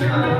지금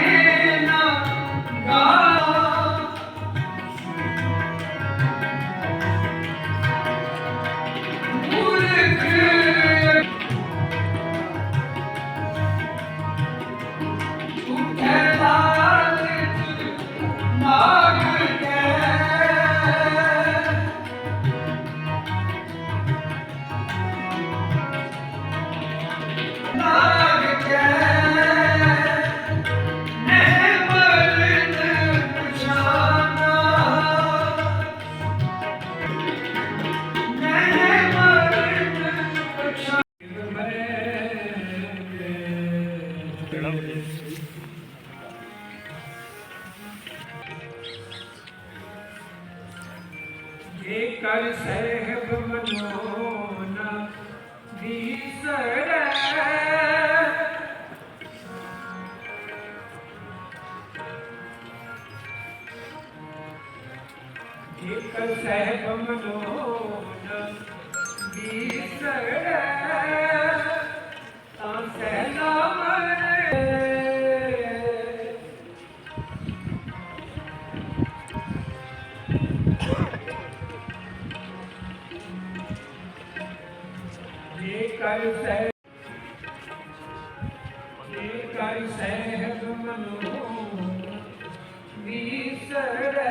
ਏ ਕਰ ਸਹਿਬ ਮਨੋਨਾ ਵੀਸਰੇ ਇਕ ਸਹਿਬ ਮਨੋਨ ਬੀਸਰ ਤਾਂ ਸਹਿਲਾ ਏਕਾਈ ਸਹਿ ਏਕਾਈ ਸਹਿ ਮਨੋ ਵੀਸਰ